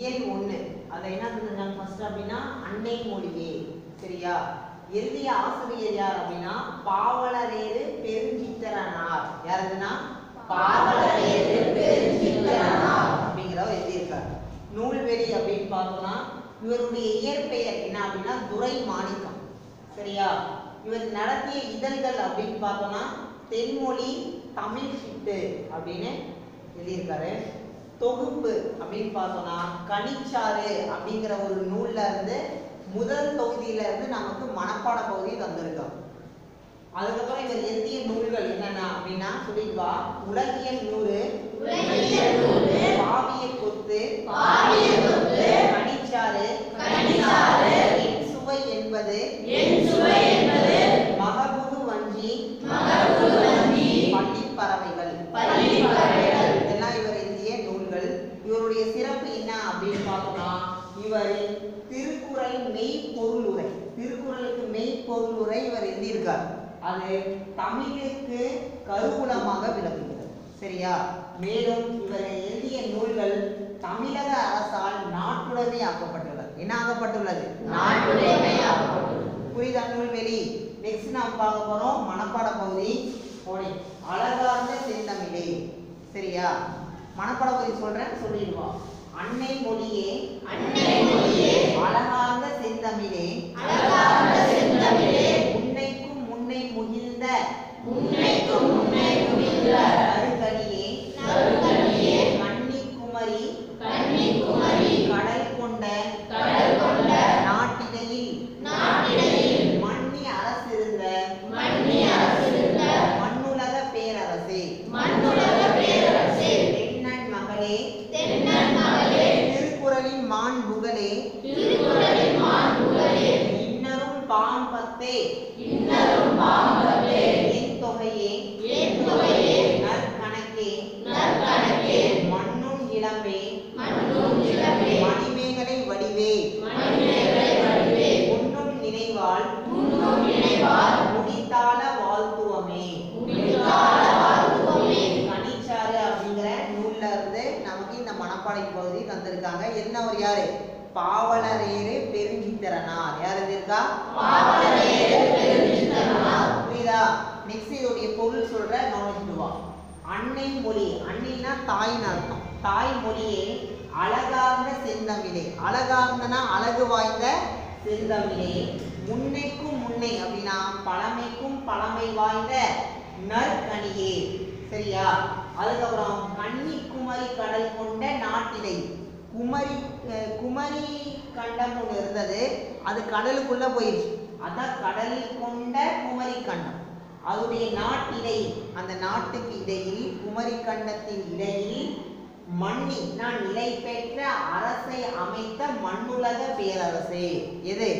இயல் ஒண்ணு. அதை என்ன சொல்றாங்க ஃபர்ஸ்ட் அப்படின்னா அன்னை மொழியே. சரியா? எழுதிய ஆசிரியர் யார் அப்படின்னா பாவலரேறு பெருஞ்சித்தரனார். யாருன்னா? பாவலரேறு பெருஞ்சித்தரனார் அப்படிங்கிறவர் எழுதியிருக்கார். நூல்வெளி அப்படின்னு பார்த்தோம்னா இவருடைய இயற்பெயர் என்ன அப்படின்னா துரை மாணிக்கம் சரியா? இவர் நடத்திய இதழ்கள் அப்படின்னு பார்த்தோம்னா தென்மொழி தமிழ் சிட்டு அப்படின்னு எழுதியிருக்காரு. தொகுப்பு அப்படின்னு பார்த்தோம்னா கனிச்சாறு அப்படிங்கிற ஒரு நூல்ல இருந்து முதல் தொகுதியில இருந்து நமக்கு மனப்பாட பகுதி தந்திருக்கான் அதுக்கப்புறம் இவர் எழுதிய நூல்கள் என்னென்ன அப்படின்னா சொல்லிடுவா. உலகியல் நூறு பாவிய கொத்து கனிச்சாறு சுவை என்பது என் சுவை என்பது மகபுது வஞ்சி மகபுது வஞ்சி, பள்ளிப் பறவைகள் பள்ளிப் பறவைகள். இதெல்லாம் இவர் எழுதிய நூல்கள் இவருடைய சிறப்பு என்ன அப்படின்னு பார்த்தோம்னா இவர் திருக்குறள் மெய்ப்பொருள் உரை உரை இவர் எழுதியிருக்கார். அது தமிழுக்கு கருவூலமாக விளங்குகிறது. சரியா? மேலும் இவர் எழுதிய நூல்கள் தமிழக அரசால் நாட்டுடைமை ஆக்கப்பட்டுள்ளது என்ன ஆக்கப்பட்டுள்ளது. புரியுதா நூல்வெளி நெக்ஸ்ட் நாம் பார்க்க போறோம் மனப்பாட பகுதி. போனே. அழகார்ந்த செந்தமிழே. சரியா? மனப்பாட பகுதி சொல்றேன் சொல்லிடுவா அன்னை மொழியே அன்னை மொழியே, அழகார்ந்த செந்தமிழே அழகார்ந்த செந்தமிழே, உன்னைக்கும் முன்னை முகிழ்ந்த உன்னைக்கும் முன்னை முகிழ்ந்த நறுகனியே நறுகனியே, கன்னிக்குமரி கன்னிக்குமரி, கடல் கொண்ட கடல் கொண்ட நாட்டினையில் நாட்டினையில் மன்னி அரசிருந்த மன்னி அரசிருந்த மண்ணுலக பேரரசே மண்ணுலக பேரரசே, தென்னன் மகளே தென்னன் மகளே, திருக்குறளின் மாண்புகளே திருக்குறளின் மாண்புகளே, இன்னரும் பாம்பத்தே இன்னரும் பாம்பத்தே, என் தொகையே என் தொகையே, நற்கணக்கே நற்கணக்கே, மண்ணும் இளமே மண்ணும் இளமே, மணிமேகலை வடிவே மணிமேகலை வடிவே, உன்னும் நினைவால் உன்னும் நினைவால் முடித்தால வாழ்த்துவமே முடித்தால வாழ்த்துவமே. கனிச்சாறு அப்படிங்கிற நூல்ல இருந்து நமக்கு இந்த மனப்பாடை பகுதி தந்திருக்காங்க என்னவர் யாரு? பாவலரேறு பெருஞ்சித்திரனார். யார் பெருஞ்சித்திரனார். புரியுதா? நெக்ஸ்ட் இதோடைய பொருள் சொல்ற கவனிச்சுட்டு வா. அன்னை மொழி. அன்னைனா தாய்னு அர்த்தம். தாய் மொழியே அழகார்ந்த செந்தமிழே. அழகார்ந்தனா அழகு வாய்ந்த செந்தமிழே. முன்னைக்கும் முன்னை அப்படின்னா பழமைக்கும் பழமை வாய்ந்த நற்கனியே. சரியா? அதுக்கப்புறம் கன்னி குமரி கடல் கொண்ட நாட்டினை குமரி குமரி கண்டம் ஒன்று இருந்தது. அது கடலுக்குள்ள போயிடுச்சு அதான் கடலில் கொண்ட குமரி கண்டம். அதனுடைய நாட்டிடை அந்த நாட்டுக்கு இடையில் குமரி கண்டத்தின் இடையில் மண்ணி நான் நிலை பெற்ற அரசை அமைத்த மண்ணுலக பேரரசே. எது?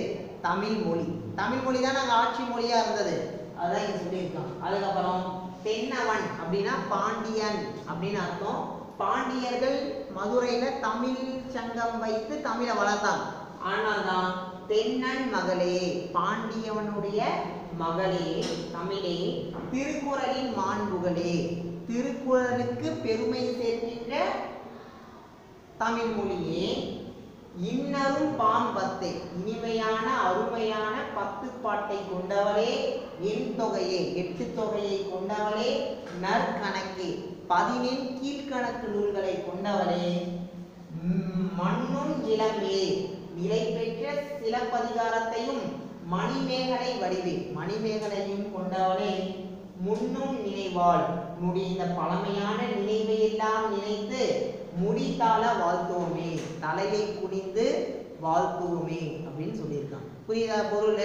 தமிழ் மொழி. தமிழ் மொழி தான் நாங்கள் ஆட்சி மொழியா இருந்தது. அதான் இங்க சொல்லியிருக்கோம் அதுக்கப்புறம் தென்னவன் அப்படின்னா பாண்டியன் அப்படின்னு அர்த்தம். பாண்டியர்கள் மதுரையில தமிழ் சங்கம் வைத்து தமிழை வளர்த்தாங்க. ஆனால்தான் தென்னன் மகளே பாண்டியவனுடைய மகளே தமிழே திருக்குறளின் மாண்புகளே. திருக்குறளுக்கு பெருமை சேர்க்கின்ற தமிழ் மொழியே இன்னரும் பாம்பத்தை. இனிமையான அருமையான பத்து பாட்டை கொண்டவளே என் தொகையே எட்டு தொகையை கொண்டவளே நற்கணக்கே பதினெண் கீழ்கணக்கு நூல்களை கொண்டவளே. மண்ணும் இளமே நிலை பெற்ற சிலப்பதிகாரத்தையும் மணிமேகலை வடிவே மணிமேகலையும் கொண்டவளே. முன்னும் நினைவாள் முடிந்த இந்த பழமையான நினைவை எல்லாம் நினைத்து முடித்தால வாழ்த்துவோமே தலையை குனிந்து வாழ்த்துவோமே அப்படின்னு சொல்லியிருக்காங்க. புரியுதா பொருள்